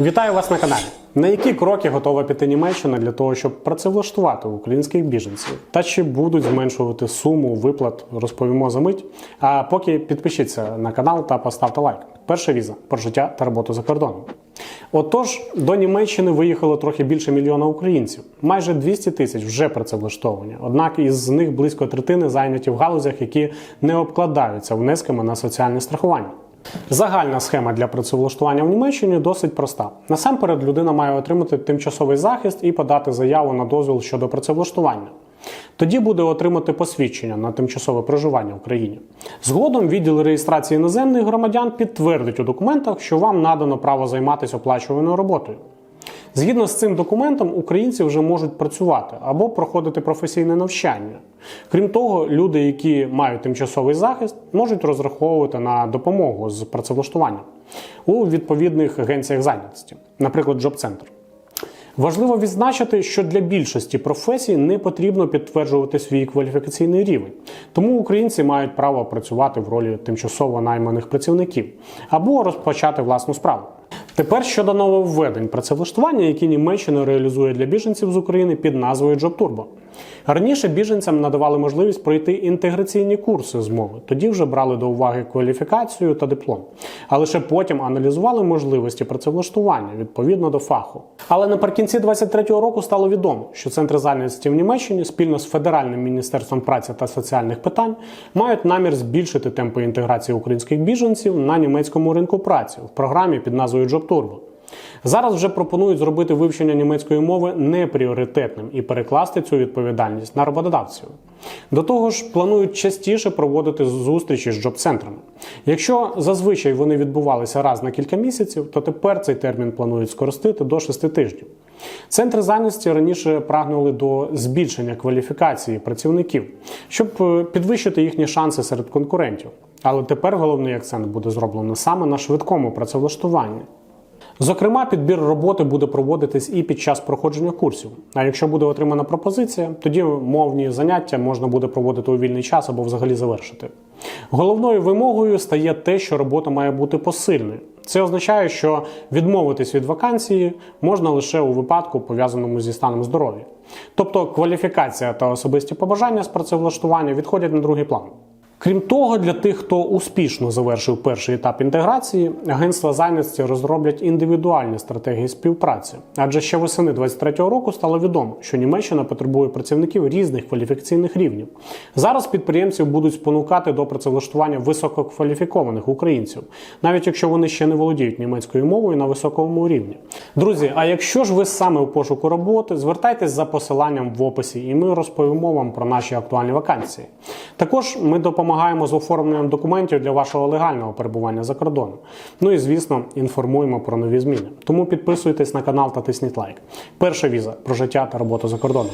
Вітаю вас на каналі. На які кроки готова піти Німеччина для того, щоб працевлаштувати українських біженців? Та чи будуть зменшувати суму виплат, розповімо за мить. А поки підпишіться на канал та поставте лайк. Перша віза про життя та роботу за кордоном. Отож, до Німеччини виїхало трохи більше мільйона українців. Майже 200 тисяч вже працевлаштовані. Однак із них близько третини зайняті в галузях, які не обкладаються внесками на соціальне страхування. Загальна схема для працевлаштування в Німеччині досить проста. Насамперед, людина має отримати тимчасовий захист і подати заяву на дозвіл щодо працевлаштування. Тоді буде отримати посвідчення на тимчасове проживання в країні. Згодом відділ реєстрації іноземних громадян підтвердить у документах, що вам надано право займатися оплачуваною роботою. Згідно з цим документом, українці вже можуть працювати або проходити професійне навчання. Крім того, люди, які мають тимчасовий захист, можуть розраховувати на допомогу з працевлаштуванням у відповідних агенціях зайнятості, наприклад, Джоб-центр. Важливо відзначити, що для більшості професій не потрібно підтверджувати свій кваліфікаційний рівень, тому українці мають право працювати в ролі тимчасово найманих працівників або розпочати власну справу. Тепер щодо нововведень працевлаштування, які Німеччина реалізує для біженців з України під назвою JobTurbo. Раніше біженцям надавали можливість пройти інтеграційні курси з мови, тоді вже брали до уваги кваліфікацію та диплом, а лише потім аналізували можливості працевлаштування відповідно до фаху. Але наприкінці 2023 року стало відомо, що центри зайнятості в Німеччині спільно з Федеральним міністерством праці та соціальних питань мають намір збільшити темпи інтеграції українських біженців на німецькому ринку праці в програмі під назвою JobTurbo. Зараз вже пропонують зробити вивчення німецької мови непріоритетним і перекласти цю відповідальність на роботодавців. До того ж, планують частіше проводити зустрічі з джоб-центрами. Якщо зазвичай вони відбувалися раз на кілька місяців, то тепер цей термін планують скоростити до 6 тижнів. Центри зайнятості раніше прагнули до збільшення кваліфікації працівників, щоб е, підвищити їхні шанси серед конкурентів. Але тепер головний акцент буде зроблено саме на швидкому працевлаштуванні. Зокрема, підбір роботи буде проводитись і під час проходження курсів. А якщо буде отримана пропозиція, тоді мовні заняття можна буде проводити у вільний час або взагалі завершити. Головною вимогою стає те, що робота має бути посильною. Це означає, що відмовитись від вакансії можна лише у випадку, пов'язаному зі станом здоров'я. Тобто кваліфікація та особисті побажання з працевлаштування відходять на другий план. Крім того, для тих, хто успішно завершив перший етап інтеграції, агентства зайнятості розроблять індивідуальні стратегії співпраці. Адже ще восени 2023 року стало відомо, що Німеччина потребує працівників різних кваліфікаційних рівнів. Зараз підприємців будуть спонукати до працевлаштування висококваліфікованих українців, навіть якщо вони ще не володіють німецькою мовою на високому рівні. Друзі, а якщо ж ви саме у пошуку роботи, звертайтесь за посиланням в описі, і ми розповімо вам про наші актуальні вакансії. Також ми допомагаємо з оформленням документів для вашого легального перебування за кордоном. Ну і звісно, інформуємо про нові зміни. Тому підписуйтесь на канал та тисніть лайк. Перша віза про життя та роботу за кордоном.